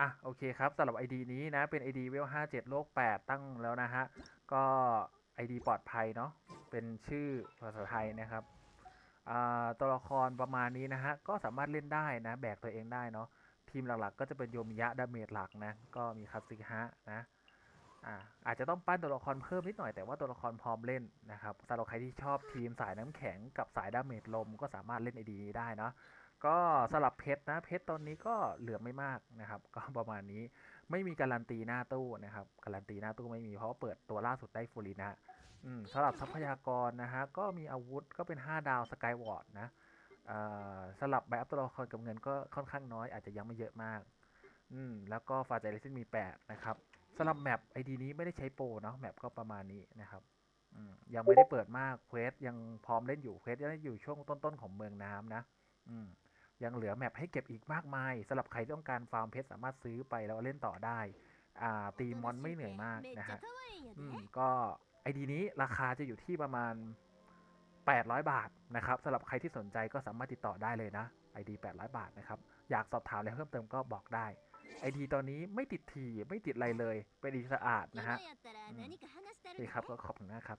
อะโอเคครับสำหรับ ID นี้นะเป็น ID เวล57 โลก 8 ตั้งแล้วนะฮะ ก็ ID ปลอดภัยเนาะเป็นชื่อภาษาไทยนะครับอ่าตัวละครประมาณนี้นะฮะ ก็สามารถเล่นได้นะ แบกตัวเองได้เนาะทีมหลักๆ ก็จะเป็นโยมิยะดาเมจหลักนะ ก็มีคาซึฮะนะอ่าอาจจะต้องปั้นตัวละครเพิ่มนิดหน่อยแต่ว่าตัวละครพร้อมเล่นนะครับสำหรับใครที่ชอบทีมสายน้ำแข็งกับสายดาเมจลมก็สามารถเล่น ID นี้ได้เนาะ ก็สลับเพชรนะเพชรตอนนี้ก็เหลือไม่มากนะครับ ก็ประมาณนี้ไม่มีการันตีหน้าตู้นะครับ การันตีหน้าตู้ไม่มีเพราะเปิดตัวล่าสุดได้ฟูรินะอืมสำหรับทรัพยากรนะฮะก็มีอาวุธก็เป็น 5 ดาวสกายวอร์ดนะสลับใบอัพตัวละครกับเงินก็ค่อนข้างน้อยอาจจะยังไม่เยอะมากอืมแล้วก็ฟาใจเลซินมี 8 นะครับสำหรับแมปไอดีนี้ไม่ได้ใช้โปรเนาะแมปก็ประมาณนี้นะครับอืมยังไม่ได้เปิดมากเควสยังพร้อมเล่นอยู่เควสยังอยู่ช่วงต้นๆของเมืองน้ำนะอืม ยังเหลือแมปให้เก็บอีกมากมายสำหรับใครที่ต้องการฟาร์มเพชรสามารถซื้อไปแล้วเล่นต่อได้ อ่าตีมอนไม่เหนื่อยมากนะฮะก็ไอดีนี้ราคาจะอยู่ที่ประมาณ 800 บาทนะครับสำหรับใครที่สนใจก็สามารถติดต่อได้เลยนะไอดี800 บาทนะครับ อยากสอบถามอะไรเพิ่มเติมก็บอกได้ไอดีตอนนี้ไม่ติดทีไม่ติดอะไรเลย เป็นดีสะอาดนะฮะนี่ครับก็ขอบคุณนะครับ